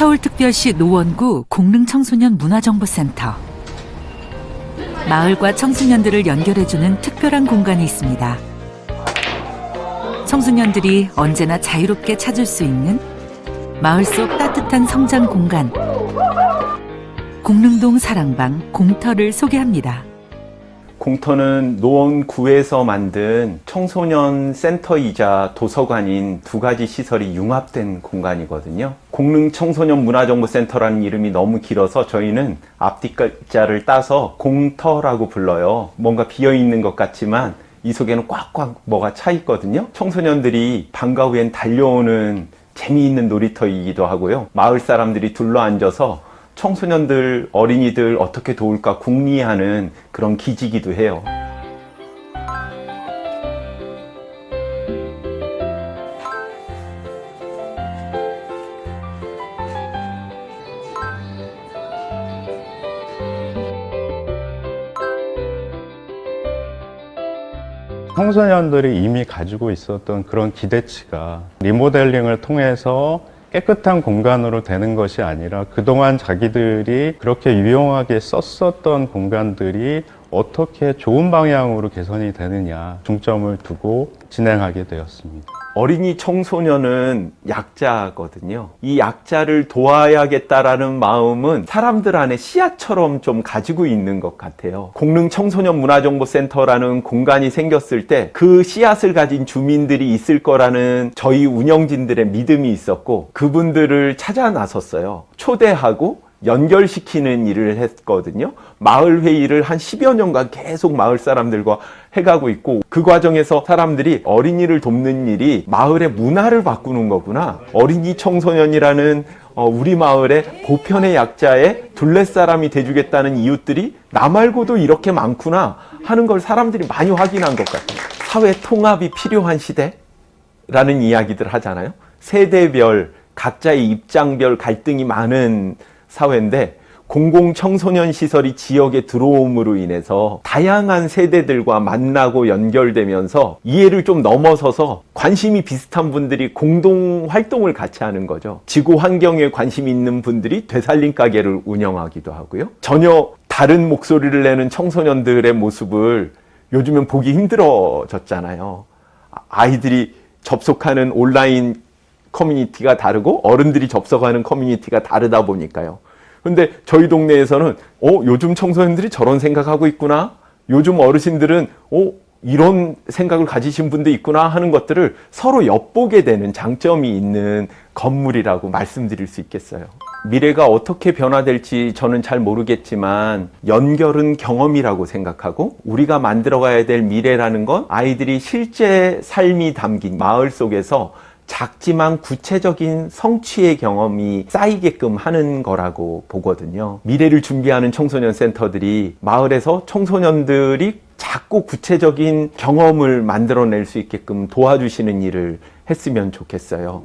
서울특별시 노원구 공릉청소년 문화정보센터. 마을과 청소년들을 연결해주는 특별한 공간이 있습니다. 청소년들이 언제나 자유롭게 찾을 수 있는 마을 속 따뜻한 성장 공간. 공릉동 사랑방 공터를 소개합니다. 공터는 노원구에서 만든 청소년 센터이자 도서관인 두 가지 시설이 융합된 공간이거든요. 공릉 청소년 문화정보센터라는 이름이 너무 길어서 저희는 앞뒤 글자를 따서 공터라고 불러요. 뭔가 비어 있는 것 같지만 이 속에는 꽉꽉 뭐가 차 있거든요. 청소년들이 방과 후엔 달려오는 재미있는 놀이터이기도 하고요. 마을 사람들이 둘러 앉아서 청소년들, 어린이들 어떻게 도울까 궁리하는 그런 기지기도 해요. 청소년들이 이미 가지고 있었던 그런 기대치가 리모델링을 통해서 깨끗한 공간으로 되는 것이 아니라 그동안 자기들이 그렇게 유용하게 썼었던 공간들이 어떻게 좋은 방향으로 개선이 되느냐 중점을 두고 진행하게 되었습니다. 어린이 청소년은 약자거든요. 이 약자를 도와야겠다라는 마음은 사람들 안에 씨앗처럼 좀 가지고 있는 것 같아요. 공릉 청소년 문화정보센터라는 공간이 생겼을 때 그 씨앗을 가진 주민들이 있을 거라는 저희 운영진들의 믿음이 있었고 그분들을 찾아 나섰어요. 초대하고 연결시키는 일을 했거든요. 마을 회의를 한 10여 년간 계속 마을 사람들과 해가고 있고 그 과정에서 사람들이 어린이를 돕는 일이 마을의 문화를 바꾸는 거구나. 어린이 청소년이라는 어, 우리 마을의 보편의 약자의 둘레 사람이 돼주겠다는 이웃들이 나 말고도 이렇게 많구나 하는 걸 사람들이 많이 확인한 것 같아요. 사회 통합이 필요한 시대라는 이야기들 하잖아요. 세대별 각자의 입장별 갈등이 많은 사회인데 공공 청소년 시설이 지역에 들어옴으로 인해서 다양한 세대들과 만나고 연결되면서 이해를 좀 넘어서서 관심이 비슷한 분들이 공동 활동을 같이 하는 거죠. 지구 환경에 관심 있는 분들이 되살림 가게를 운영하기도 하고요. 전혀 다른 목소리를 내는 청소년들의 모습을 요즘은 보기 힘들어졌잖아요. 아이들이 접속하는 온라인 커뮤니티가 다르고 어른들이 접속하는 커뮤니티가 다르다 보니까요. 근데 저희 동네에서는 어 요즘 청소년들이 저런 생각하고 있구나. 요즘 어르신들은 어 이런 생각을 가지신 분도 있구나 하는 것들을 서로 엿보게 되는 장점이 있는 건물이라고 말씀드릴 수 있겠어요. 미래가 어떻게 변화될지 저는 잘 모르겠지만 연결은 경험이라고 생각하고 우리가 만들어가야 될 미래라는 건 아이들이 실제 삶이 담긴 마을 속에서 작지만 구체적인 성취의 경험이 쌓이게끔 하는 거라고 보거든요. 미래를 준비하는 청소년 센터들이 마을에서 청소년들이 작고 구체적인 경험을 만들어낼 수 있게끔 도와주시는 일을 했으면 좋겠어요.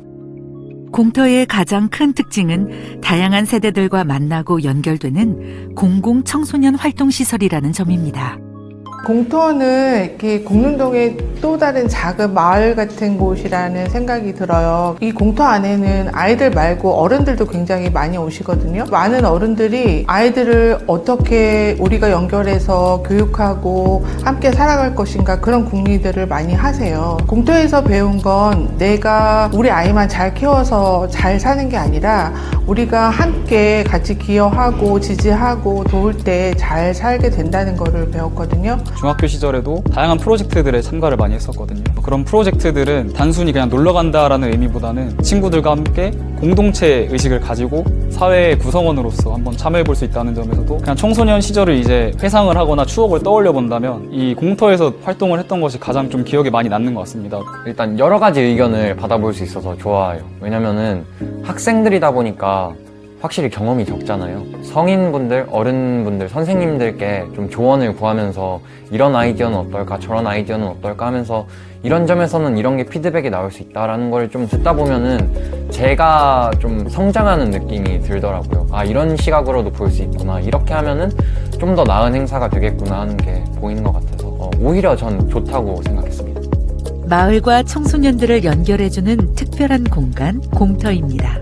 공터의 가장 큰 특징은 다양한 세대들과 만나고 연결되는 공공 청소년 활동 시설이라는 점입니다. 공터는 이렇게 공릉동의 또 다른 작은 마을 같은 곳이라는 생각이 들어요. 이 공터 안에는 아이들 말고 어른들도 굉장히 많이 오시거든요. 많은 어른들이 아이들을 어떻게 우리가 연결해서 교육하고 함께 살아갈 것인가 그런 궁리들을 많이 하세요. 공터에서 배운 건 내가 우리 아이만 잘 키워서 잘 사는 게 아니라 우리가 함께 같이 기여하고 지지하고 도울 때 잘 살게 된다는 거를 배웠거든요. 중학교 시절에도 다양한 프로젝트들에 참가를 많이 했었거든요. 그런 프로젝트들은 단순히 그냥 놀러 간다라는 의미보다는 친구들과 함께 공동체 의식을 가지고 사회의 구성원으로서 한번 참여해 볼 수 있다는 점에서도 그냥 청소년 시절을 이제 회상을 하거나 추억을 떠올려 본다면 이 공터에서 활동을 했던 것이 가장 좀 기억에 많이 남는 것 같습니다. 일단 여러 가지 의견을 받아볼 수 있어서 좋아요. 왜냐면은 학생들이다 보니까 확실히 경험이 적잖아요. 성인분들, 어른분들, 선생님들께 좀 조언을 구하면서 이런 아이디어는 어떨까, 저런 아이디어는 어떨까 하면서 이런 점에서는 이런 게 피드백이 나올 수 있다라는 걸 좀 듣다 보면은 제가 좀 성장하는 느낌이 들더라고요. 아, 이런 시각으로도 볼 수 있구나. 이렇게 하면은 좀 더 나은 행사가 되겠구나 하는 게 보이는 것 같아서 어, 오히려 전 좋다고 생각했습니다. 마을과 청소년들을 연결해주는 특별한 공간 공터입니다.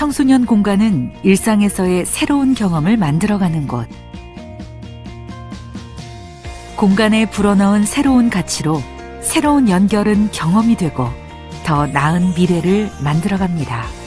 청소년 공간은 일상에서의 새로운 경험을 만들어가는 곳. 공간에 불어넣은 새로운 가치로 새로운 연결은 경험이 되고 더 나은 미래를 만들어갑니다.